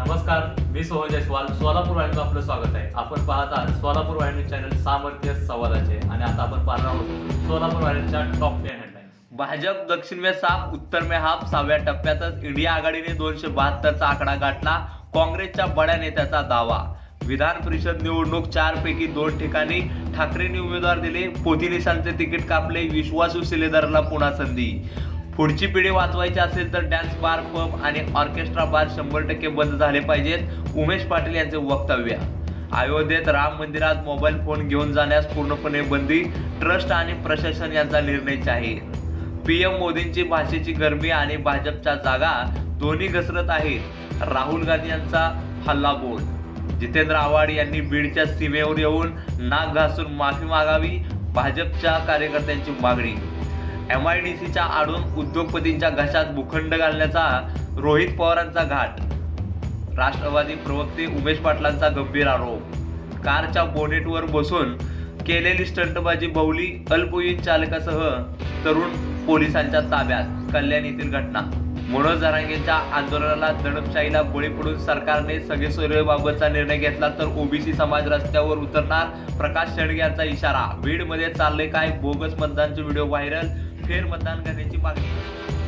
नमस्कार मी सोहन जयस्वाल. सोलापूर वाहिनीचं आपलं स्वागत आहे. आपण पाहत आहात सोलापूर वाहिनी चॅनल सामर्थ्य संवादाचे आणि आता आपण पाहणार आहोत सोलापूर वाहिनीच्या टॉप टेन हेडलाईन्स भाजप दक्षिण में साफ उत्तर में हाफ सहाव्या टप्प्यातच इंडिया आघाडीने दोनशे बहात्तरचा आकडा गाठला. काँग्रेसच्या बड्या नेत्याचा दावा. विधान परिषद निवडणूक चार पैकी दोन ठिकाणी ठाकरेंनी उमेदवार दिले. पोतिनिसांचे तिकीट कापले. विश्वासू सिलेदारला पुन्हा संधी. पुढची पिढी वाचवायची असेल तर डॅन्स बार पब आणि ऑर्केस्ट्रा बार शंभर टक्के बंद झाले पाहिजेत उमेश पाटील यांचे वक्तव्य. अयोध्येत राम मंदिरात मोबाईल फोन घेऊन जाण्यास पूर्णपणे बंदी ट्रस्ट आणि प्रशासन यांचा निर्णय जाहीर. पीएम मोदींची भाषेची गरमी आणि भाजपच्या जागा दोन्ही घसरत आहेत. राहुल गांधी यांचा हल्ला बोल. जितेंद्र आव्हाड यांनी बीडच्या सीमेवर येऊन नाक घासून माफी मागावी भाजपच्या कार्यकर्त्यांची मागणी. एम आय डी सीच्या आडून उद्योगपतींच्या घशात भूखंड घालण्याचा रोहित पवारांचा घाट. राष्ट्रवादी प्रवक्ते उमेश पाटलांचा गंभीर आरोप. कारच्या बोनेटवर बसून केलेली स्टंटबाजी बवली अल्पवयीन चालकासह तरुण पोलिसांच्या ताब्यात. कल्याण येथील घटना. मनोज जरांगेंच्या आंदोलनाला दडपशाहीला बळी पडून सरकारने सगळेसोयरेबाबतचा निर्णय घेतला तर ओबीसी समाज रस्त्यावर उतरणार प्रकाश शेडगे यांचा इशारा. बीडमध्ये चालले काय बोगस मतदानचे व्हिडिओ व्हायरल? फेर मतदान करण्याची मागणी